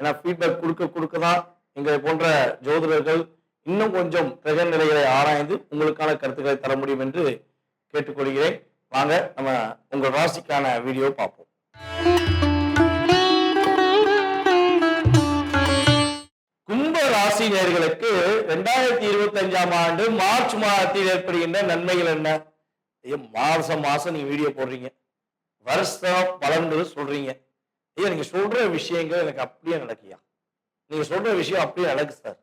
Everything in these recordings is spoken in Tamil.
ஏன்னா ஃபீட்பேக் கொடுக்க கொடுக்க தான் எங்களை போன்ற ஜோதிடர்கள் இன்னும் கொஞ்சம் கிரக நிலைகளை ஆராய்ந்து உங்களுக்கான கருத்துக்களை தர முடியும் என்று கேட்டுக்கொள்கிறேன். வாங்க நம்ம உங்கள் ராசிக்கான வீடியோ பார்ப்போம். கும்ப ராசி நேர்களுக்கு ரெண்டாயிரத்தி இருபத்தி அஞ்சாம் ஆண்டு மார்ச் மாதத்தில் ஏற்படுகின்ற நன்மைகள் என்ன? ஐயோ மாசம் மாசம் நீங்க வீடியோ போடுறீங்க. வருஷம் பலன்கள் சொல்றீங்க. ஐயா நீங்கள் சொல்கிற விஷயங்கள் எனக்கு அப்படியே நடக்கியா நீங்கள் சொல்கிற விஷயம் அப்படியே நடக்கு சார்.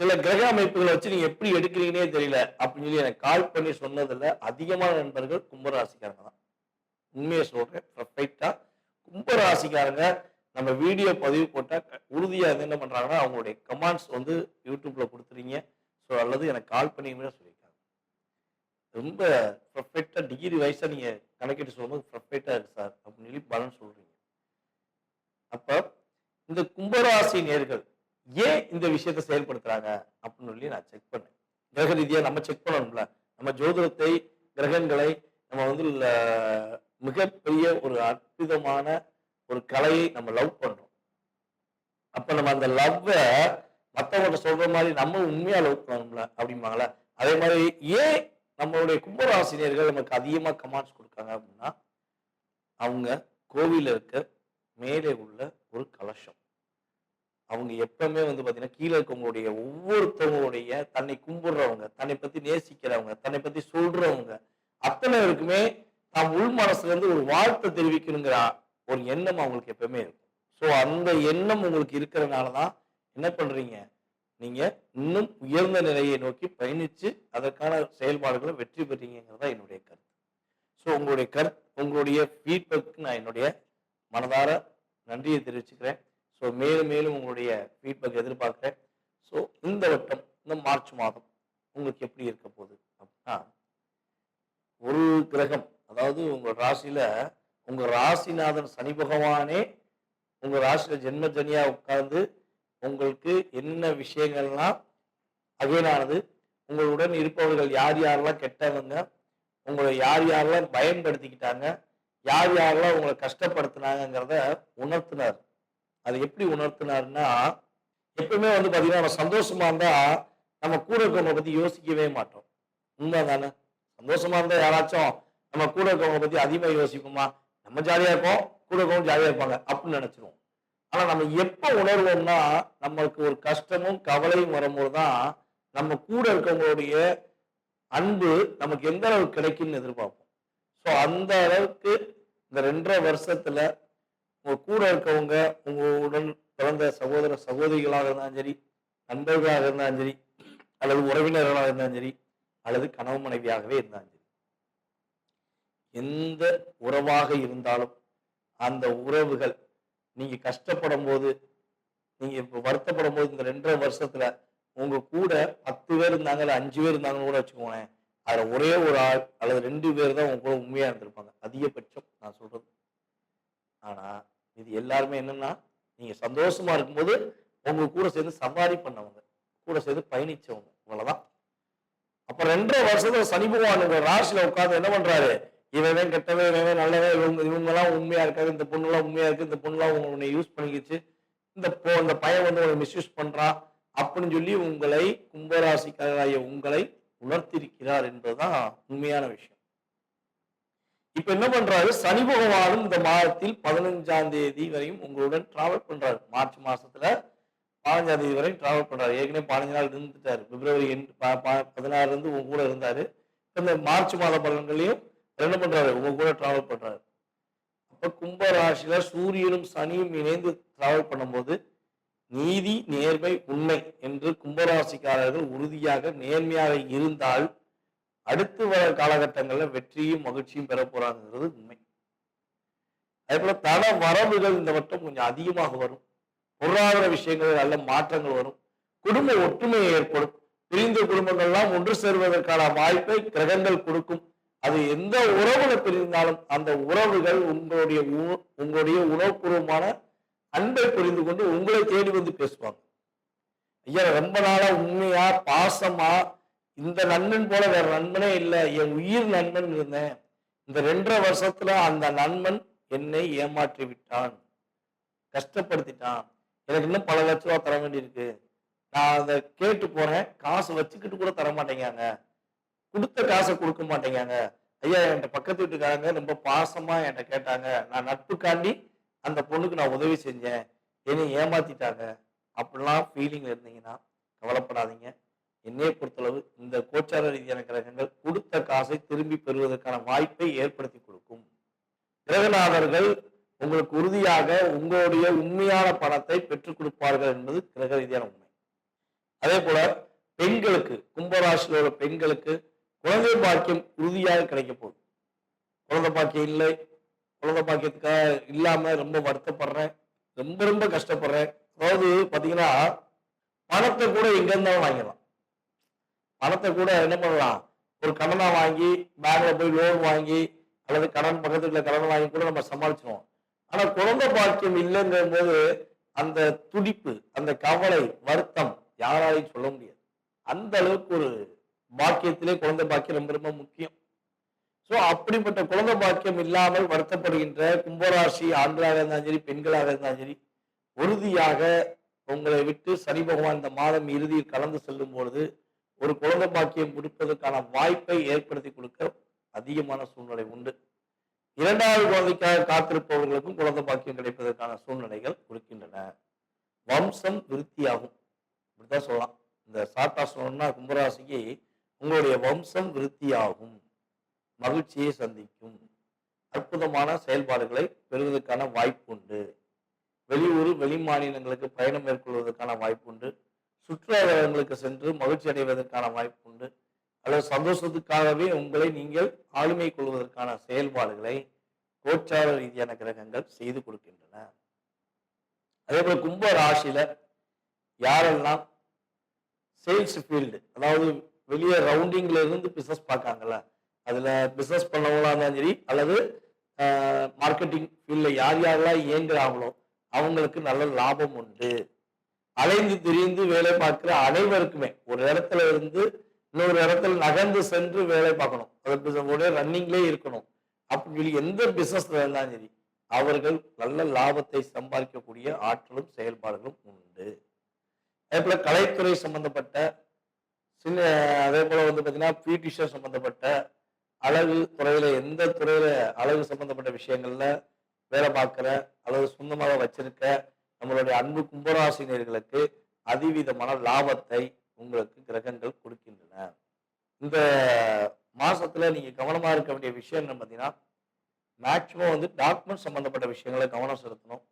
சில கிரக அமைப்புகளை வச்சு நீங்கள் எப்படி எடுக்கிறீங்கன்னே தெரியல அப்படின்னு சொல்லி எனக்கு கால் பண்ணி சொன்னதில் அதிகமான நண்பர்கள் கும்பராசிக்காரங்க தான். உண்மையை சொல்கிறேன் பர்ஃபெக்டாக கும்பராசிக்காரங்க நம்ம வீடியோ பதிவு போட்டால் உறுதியாக வந்து என்ன பண்ணுறாங்கன்னா அவங்களுடைய கமெண்ட்ஸ் வந்து யூடியூப்பில் கொடுத்துறீங்க. ஸோ அல்லது எனக்கு கால் பண்ணீங்கன்னு சொல்லியிருக்காங்க. ரொம்ப பர்ஃபெக்டா டிகிரி வைஸாக நீங்கள் கணக்கிட்டு சொல்லும்போது பர்ஃபெக்டா இருக்குது சார். அப்படின்னு சொல்லி பலன் சொல்கிறீங்க அப்ப இந்த கும்பராசி நேர்கள் ஏன் இந்த விஷயத்தை செயல்படுத்துறாங்க அப்படின்னு சொல்லி நான் செக் பண்ணேன். கிரக ரீதியா நம்ம செக் பண்ணணும்ல. நம்ம ஜோதிடத்தை கிரகங்களை நம்ம வந்து மிகப்பெரிய ஒரு அற்புதமான ஒரு கலையை நம்ம லவ் பண்றோம். அப்ப நம்ம அந்த லவ்வை மற்றவங்க சொல்ற மாதிரி நம்ம உண்மையா லவ் பண்ணணும்ல அப்படிம்பாங்களே அதே மாதிரி ஏன் நம்மளுடைய கும்பராசினியர்கள் நமக்கு அதிகமா கமாண்ட்ஸ் கொடுக்காங்க அப்படின்னா அவங்க கோவிலில் இருக்க மேலே உள்ள ஒரு கலசம். அவங்க எப்பவுமே வந்து பார்த்தீங்கன்னா கீழே இருக்கவங்களுடைய ஒவ்வொருத்தவங்களுடைய தன்னை கும்பிடுறவங்க தன்னை பத்தி நேசிக்கிறவங்க தன்னை பத்தி சொல்றவங்க அத்தனை பேருக்குமே தாம் உள் மனசுல இருந்து ஒரு வாழ்த்தை தெரிவிக்கணுங்கிற ஒரு எண்ணம் அவங்களுக்கு எப்பவுமே இருக்கும். ஸோ அந்த எண்ணம் உங்களுக்கு இருக்கிறதுனாலதான் என்ன பண்றீங்க? நீங்க இன்னும் உயர்ந்த நிலையை நோக்கி பயணிச்சு அதற்கான செயல்பாடுகளை வெற்றி பெறீங்கிறதா என்னுடைய கருத்து. ஸோ உங்களுடைய கருத்து உங்களுடைய ஃபீட்பேக்கு நான் என்னுடைய மனதார நன்றியை தெரிவிச்சுக்கிறேன். ஸோ மேலும் மேலும் உங்களுடைய ஃபீட்பேக் எதிர்பார்க்குறேன். ஸோ இந்த வட்டம் இந்த மார்ச் மாதம் உங்களுக்கு எப்படி இருக்க போகுது? அப்படின்னா ஒரு கிரகம் அதாவது உங்கள் ராசியில் உங்கள் ராசிநாதன் சனி பகவானே உங்கள் ராசியில் ஜென்மஜனியாக உட்கார்ந்து உங்களுக்கு என்ன விஷயங்கள்லாம் அகைனானது உங்களுடன் இருப்பவர்கள் யார் யாரெல்லாம் கெட்டவங்க உங்களை யார் யாரெல்லாம் பயன்படுத்திக்கிட்டாங்க யார் யாரெல்லாம் உங்களை கஷ்டப்படுத்தினாங்கிறத உணர்த்தினார். அது எப்படி உணர்த்தினார்னா எப்பவுமே வந்து பார்த்தீங்கன்னா நம்ம சந்தோஷமா இருந்தா நம்ம கூட இருக்கவங்க பத்தி யோசிக்கவே மாட்டோம். உண்மை தானே? சந்தோஷமா இருந்தா யாராச்சும் நம்ம கூட இருக்கவங்க பத்தி அதிகமாக யோசிப்போமா? நம்ம ஜாலியா இருப்போம் கூட இருக்கவங்க ஜாலியா இருப்பாங்க அப்படின்னு நினைச்சிருவோம். ஆனா நம்ம எப்ப உணர்வோம்னா நமக்கு ஒரு கஷ்டமும் கவலையும் வரும்போது தான் நம்ம கூட இருக்கவங்களுடைய அன்பு நமக்கு எந்த அளவுக்கு கிடைக்கும்னு எதிர்பார்ப்போம். ஸோ அந்த அளவுக்கு இந்த ரெண்டரை வருஷத்துல உங்க கூட இருக்கவங்க உங்களுடன் பிறந்த சகோதர சகோதரிகளாக இருந்தாலும் சரி நண்பர்களாக இருந்தாலும் சரி அல்லது உறவினர்களாக இருந்தாலும் சரி அல்லது கணவு மனைவியாகவே இருந்தாலும் சரி. எந்த உறவாக இருந்தாலும் அந்த உறவுகள் நீங்க கஷ்டப்படும் போது நீங்க இப்போ வருத்தப்படும் போது இந்த ரெண்டரை வருஷத்துல உங்க கூட பத்து பேர் இருந்தாங்க இல்லை அஞ்சு பேர் இருந்தாங்கன்னு கூட வச்சுக்கோங்களேன். அதில் ஒரே ஒரு ஆள் அல்லது ரெண்டு பேர் தான் உங்க கூட உண்மையாக இருந்திருப்பாங்க. அதிகபட்சம் நான் சொல்றது. ஆனால் இது எல்லாருமே என்னன்னா நீங்கள் சந்தோஷமா இருக்கும்போது உங்க கூட சேர்ந்து சவாரி பண்ணவங்க கூட சேர்ந்து பயணிச்சவங்க இவ்வளோதான் அப்போ ரெண்டரை வருஷத்துல சனி பகவான் உங்க ராசியில் உட்காந்து என்ன பண்றாரு? இவன் கெட்டவே இவன் நல்லவே இவங்க இவங்க எல்லாம் உண்மையா இருக்காது இந்த பொண்ணுலாம் உண்மையாக உண்மையா இருக்கு இந்த பொண்ணுலாம் உங்களை உன்னை யூஸ் பண்ணிக்கிச்சு இந்த போ இந்த பையன் வந்து உங்களை மிஸ்யூஸ் பண்றான் அப்படின்னு சொல்லி உங்களை கும்பராசிக்காரராகிய உங்களை உணர்த்திருக்கிறார் என்பதுதான் உண்மையான விஷயம். இப்ப என்ன பண்றாரு? சனி பகவானும் இந்த மாதத்தில் பதினஞ்சாம் தேதி வரையும் உங்களுடன் டிராவல் பண்றாரு. மார்ச் மாசத்துல பதினஞ்சாம் தேதி வரையும் டிராவல் பண்றாரு. ஏற்கனவே பதினஞ்சு நாள் இருந்துட்டாரு. பிப்ரவரி எண்டு ப- ப- பதினாறுல இருந்து உங்க கூட இருந்தாரு. இந்த மார்ச் மாத பலன்களையும் என்ன பண்றாரு? உங்க கூட டிராவல் பண்றாரு. அப்ப கும்ப ராசியில சூரியனும் சனியும் இணைந்து டிராவல் பண்ணும்போது நீதி நேர்மை உண்மை என்று கும்பராசிக்காரர்கள் உறுதியாக நேர்மையாக இருந்தால் அடுத்து வர காலகட்டங்களில் வெற்றியும் மகிழ்ச்சியும் பெற போறாங்கிறது உண்மை. அதே போல தன வரவுகள் இந்த வட்டம் கொஞ்சம் அதிகமாக வரும். பொருளாதார விஷயங்களில் நல்ல மாற்றங்கள் வரும். குடும்ப ஒற்றுமை ஏற்படும். பிரிந்த குடும்பங்கள்லாம் ஒன்று சேர்வதற்கான வாய்ப்பை கிரகங்கள் கொடுக்கும். அது எந்த உறவுல பிரிந்தாலும் அந்த உறவுகள் உங்களுடைய உங்களுடைய உணவுபூர்வமான அன்பை புரிந்து கொண்டு உங்களை தேடி வந்து பேசுவாங்க. ஐயா ரொம்ப நாளா உண்மையா பாசமா இந்த நண்பன் போல வேற நண்பனே இல்லை என் உயிர் நண்பன் இருந்தேன். இந்த ரெண்டரை வருஷத்துல அந்த நண்பன் என்னை ஏமாற்றி விட்டான். கஷ்டப்படுத்திட்டான். எனக்கு இன்னும் பல லட்ச ரூபா தர வேண்டியிருக்கு. நான் அதை கேட்டு போறேன். காசு வச்சுக்கிட்டு கூட தர மாட்டேங்காங்க கொடுத்த காசை கொடுக்க மாட்டேங்காங்க ஐயா என்கிட்ட பக்கத்து வீட்டுக்காரங்க ரொம்ப பாசமா என்கிட்ட கேட்டாங்க. நான் நட்புக்காண்டி அந்த பொண்ணுக்கு நான் உதவி செஞ்சேன். என்னை ஏமாத்திட்டாங்க. அப்படிலாம் ஃபீலிங் இருந்தீங்கன்னா கவலைப்படாதீங்க. என்னையை பொறுத்தளவு இந்த கோச்சார ரீதியான கிரகங்கள் கொடுத்த காசை திரும்பி பெறுவதற்கான வாய்ப்பை ஏற்படுத்தி கொடுக்கும். கிரகநாதர்கள் உங்களுக்கு உறுதியாக உங்களுடைய உண்மையான பணத்தை பெற்றுக் கொடுப்பார்கள் என்பது கிரக ரீதியான உண்மை. அதே போல பெண்களுக்கு கும்பராசியில் உள்ள பெண்களுக்கு குழந்தை பாக்கியம் உறுதியாக கிடைக்க போகுது. குழந்தை பாக்கியம் இல்லை குழந்தை பாக்கியத்துக்காக இல்லாம ரொம்ப வருத்தப்படுறேன். ரொம்ப ரொம்ப கஷ்டப்படுறேன். அதாவது பாத்தீங்கன்னா பணத்தை கூட எங்க இருந்தாலும் வாங்கிடலாம். பணத்தை கூட என்ன பண்ணலாம்? ஒரு கடனா வாங்கி பேங்க்ல போய் லோன் வாங்கி அல்லது கடன் பக்கத்துல கடன் வாங்கி கூட நம்ம சமாளிச்சிருவோம். ஆனா குழந்தை பாக்கியம் இல்லைங்கிற போது அந்த துடிப்பு அந்த கவலை வருத்தம் யாராலையும் சொல்ல முடியாது. அந்த அளவுக்கு ஒரு பாக்கியத்திலே குழந்தை பாக்கியம் ரொம்ப ரொம்ப முக்கியம். ஸோ அப்படிப்பட்ட குழந்தை பாக்கியம் இல்லாமல் வருத்தப்படுகின்ற கும்பராசி ஆண்களாக இருந்தாலும் சரி பெண்களாக இருந்தாலும் சரி உறுதியாக உங்களை விட்டு சனி பகவான் இந்த மாதம் இறுதியில் கலந்து செல்லும் பொழுது ஒரு குழந்தை பாக்கியம் கொடுப்பதற்கான வாய்ப்பை ஏற்படுத்தி கொடுக்க அதிகமான சூழ்நிலை உண்டு. இரண்டாவது குழந்தைக்காக காத்திருப்பவர்களுக்கும் குழந்தை பாக்கியம் கிடைப்பதற்கான சூழ்நிலைகள் கொடுக்கின்றன வம்சம் விருத்தியாகும். இப்படிதான் சொல்லலாம். இந்த சாட்டா சொல்லணும்னா கும்பராசிக்கு உங்களுடைய வம்சம் விருத்தியாகும். மகிழ்ச்சியை சந்திக்கும் அற்புதமான செயல்பாடுகளை பெறுவதற்கான வாய்ப்புண்டு. வெளியூர் வெளி மாநிலங்களுக்கு பயணம் மேற்கொள்வதற்கான வாய்ப்புண்டு. சுற்றுலாதலங்களுக்கு சென்று மகிழ்ச்சி அடைவதற்கான வாய்ப்புண்டு. அல்லது சந்தோஷத்துக்காகவே உங்களை நீங்கள் ஆளுமை கொள்வதற்கான செயல்பாடுகளை கோச்சார ரீதியான கிரகங்கள் செய்து கொடுக்கின்றன. அதே போல கும்ப ராசியில யாரெல்லாம் சேல்ஸ் ஃபீல்டு அதாவது வெளியே ரவுண்டிங்ல இருந்து பிசினஸ் பார்க்காங்கல்ல அதில் பிஸ்னஸ் பண்ணவங்களா இருந்தாலும் சரி அல்லது மார்க்கெட்டிங் ஃபீல்டில் யார் யாரெல்லாம் இயங்குறாங்களோ அவங்களுக்கு நல்ல லாபம் உண்டு. அலைந்து திரிந்து வேலை பார்க்குற அனைவருக்குமே ஒரு இடத்துல இருந்து இன்னொரு இடத்துல நகர்ந்து சென்று வேலை பார்க்கணும். அது ரன்னிங்லேயே இருக்கணும். அப்படின்னு சொல்லி எந்த பிஸ்னஸில் இருந்தாலும் சரி அவர்கள் நல்ல லாபத்தை சம்பாதிக்கக்கூடிய ஆற்றலும் செயல்பாடுகளும் உண்டு. அதே போல் கலைத்துறை சம்மந்தப்பட்ட சின்ன அதே போல் வந்து பார்த்தீங்கன்னா பியூட்டிஷன் சம்மந்தப்பட்ட அழகு துறையில எந்த துறையில அழகு சம்பந்தப்பட்ட விஷயங்கள்ல வேலை பார்க்குற அல்லது சொந்தமாக வச்சிருக்க நம்மளுடைய அன்பு கும்பராசினியர்களுக்கு அதிவிதமான லாபத்தை உங்களுக்கு கிரகங்கள் கொடுக்கின்றன. இந்த மாசத்துல நீங்க கவனமா இருக்க வேண்டிய விஷயம் என்ன பார்த்தீங்கன்னா மேக்சிமம் வந்து டாக்குமெண்ட் சம்பந்தப்பட்ட விஷயங்களை கவனம் செலுத்தணும்.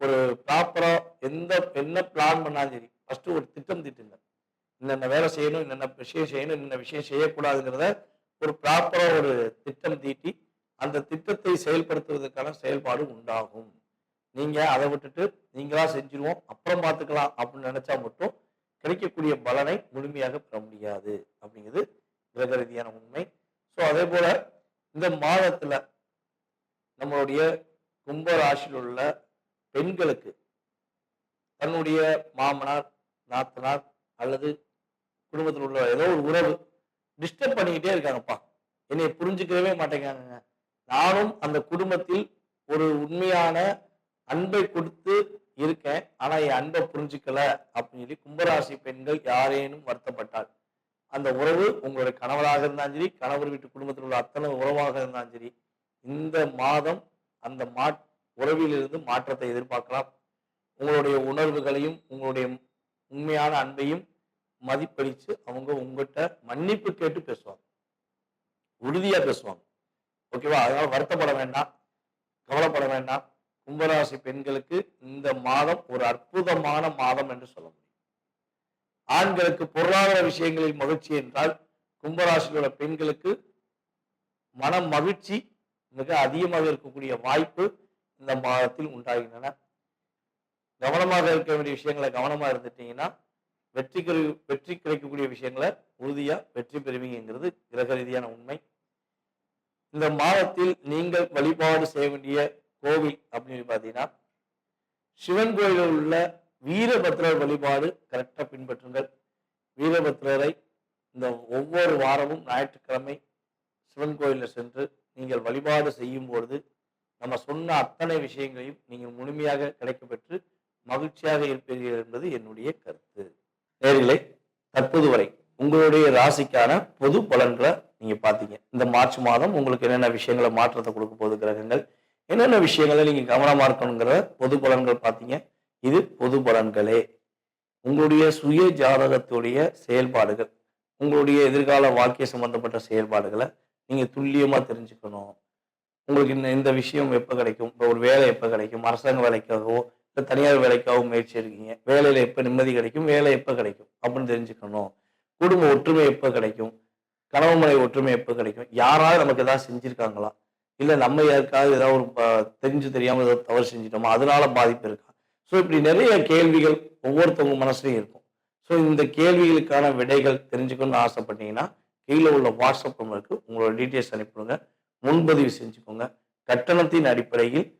ஒரு ப்ராப்பரா எந்த என்ன பிளான் பண்ணாலும் சரி ஃபர்ஸ்ட் ஒரு திட்டம் திட்டுங்க. என்னென்ன வேலை செய்யணும் என்னென்ன விஷயம் செய்யணும் என்னென்ன விஷயம் செய்யக்கூடாதுங்கிறத ஒரு ப்ராப்பராக ஒரு திட்டம் தீட்டி அந்த திட்டத்தை செயல்படுத்துவதற்கான செயல்பாடு உண்டாகும். நீங்கள் அதை விட்டுட்டு நீங்களா செஞ்சிருவோம் அப்புறம் பார்த்துக்கலாம் அப்படின்னு நினச்சா மட்டும் கிடைக்கக்கூடிய பலனை முழுமையாக பெற முடியாது. அப்படிங்கிறது கிரக ரீதியான உண்மை. ஸோ அதே போல் இந்த மாதத்தில் நம்மளுடைய கும்ப ராசியில் உள்ள பெண்களுக்கு தன்னுடைய மாமனார் நாத்தனார் அல்லது குடும்பத்தில் உள்ள ஏதோ ஒரு உறவு டிஸ்டர்ப் பண்ணிக்கிட்டே இருக்காங்கப்பா. என்னை புரிஞ்சுக்கவே மாட்டேங்கிறாங்க நானும் அந்த குடும்பத்தில் ஒரு உண்மையான அன்பை கொடுத்து இருக்கேன். ஆனா என் அன்பை புரிஞ்சுக்கல அப்படின்னு சொல்லி கும்பராசி பெண்கள் யாரேனும் வருத்தப்பட்டால். அந்த உறவு உங்களுடைய கணவராக இருந்தாலும் சரி கணவர் வீட்டு குடும்பத்தில் உள்ள அத்தனை உறவாக இருந்தாலும் சரி இந்த மாதம் அந்த மா உறவிலிருந்து மாற்றத்தை எதிர்பார்க்கலாம். உங்களுடைய உணர்வுகளையும் உங்களுடைய உண்மையான அன்பையும் மதிப்பளித்து அவங்க உங்ககிட்ட மன்னிப்பு கேட்டு பேசுவாங்க. உறுதியாக பேசுவாங்க. ஓகேவா? அதனால வருத்தப்பட வேண்டாம். கவலைப்பட வேண்டாம். கும்பராசி பெண்களுக்கு இந்த மாதம் ஒரு அற்புதமான மாதம் என்று சொல்ல முடியும். ஆண்களுக்கு பொருளாதார விஷயங்களில் மகிழ்ச்சி என்றால் கும்பராசியில் உள்ள பெண்களுக்கு மன மகிழ்ச்சி மிக அதிகமாக இருக்கக்கூடிய வாய்ப்பு இந்த மாதத்தில் உண்டாகின்றன. கவனமாக இருக்க வேண்டிய விஷயங்களை கவனமாக இருந்துட்டீங்கன்னா வெற்றி கிடை வெற்றி கிடைக்கக்கூடிய விஷயங்களை உறுதியாக வெற்றி பெறுவீங்கிறது கிரக ரீதியான உண்மை. இந்த மாதத்தில் நீங்கள் வழிபாடு செய்ய வேண்டிய கோவில் அப்படின்னு பார்த்தீங்கன்னா சிவன் கோயிலில் உள்ள வீரபத்ரர் வழிபாடு கரெக்டாக பின்பற்றுங்கள். வீரபத்ரரை இந்த ஒவ்வொரு வாரமும் ஞாயிற்றுக்கிழமை சிவன் கோயிலில் சென்று நீங்கள் வழிபாடு செய்யும் பொழுது நம்ம சொன்ன அத்தனை விஷயங்களையும் நீங்கள் முழுமையாக கிடைக்கப்பெற்று மகிழ்ச்சியாக இருப்பீர்கள் என்பது என்னுடைய கருத்து. நேர்களை தற்போது வரை உங்களுடைய ராசிக்கான பொது பலன்களை நீங்க பாத்தீங்க இந்த மார்ச் மாதம் உங்களுக்கு என்னென்ன விஷயங்களை மாற்றத்தை கொடுக்க போகுது கிரகங்கள் என்னென்ன விஷயங்களை நீங்க கவனமா இருக்கணுங்கிற பொது பலன்கள் பார்த்தீங்க. இது பொது பலன்களே. உங்களுடைய சுய ஜாதகத்துடைய செயல்பாடுகள் உங்களுடைய எதிர்கால வாழ்க்கை சம்பந்தப்பட்ட செயல்பாடுகளை நீங்க துல்லியமா தெரிஞ்சுக்கணும். உங்களுக்கு இந்த இந்த விஷயம் எப்போ கிடைக்கும்? இப்போ ஒரு வேலை எப்போ கிடைக்கும்? அரசாங்க வேலைக்காகவோ இல்லை தனியார் வேலைக்காகவும் முயற்சி இருக்கீங்க வேலையில் எப்போ நிம்மதி கிடைக்கும்? வேலை எப்போ கிடைக்கும்? அப்படின்னு தெரிஞ்சுக்கணும். குடும்ப ஒற்றுமை எப்போ கிடைக்கும்? கணவன் மனைவி ஒற்றுமை எப்போ கிடைக்கும்? யாராவது நமக்கு ஏதாவது செஞ்சுருக்காங்களா? இல்லை நம்ம யாருக்காவது ஏதாவது ஒரு ப- தெரிஞ்சு தெரியாமல் ஏதாவது தவறு செஞ்சிட்டோமா? அதனால பாதிப்பு இருக்கா? ஸோ இப்படி நிறைய கேள்விகள் ஒவ்வொருத்தவங்க மனசுலையும் இருக்கும். ஸோ இந்த கேள்விகளுக்கான விடைகள் தெரிஞ்சுக்கணும்னு ஆசைப்பட்டீங்கன்னா கீழே உள்ள வாட்ஸ்அப் நம்பருக்கு உங்களோட டீட்டெயில்ஸ் அனுப்பிவிடுங்க. முன்பதிவு செஞ்சுக்கோங்க. கட்டணத்தின் அடிப்படையில்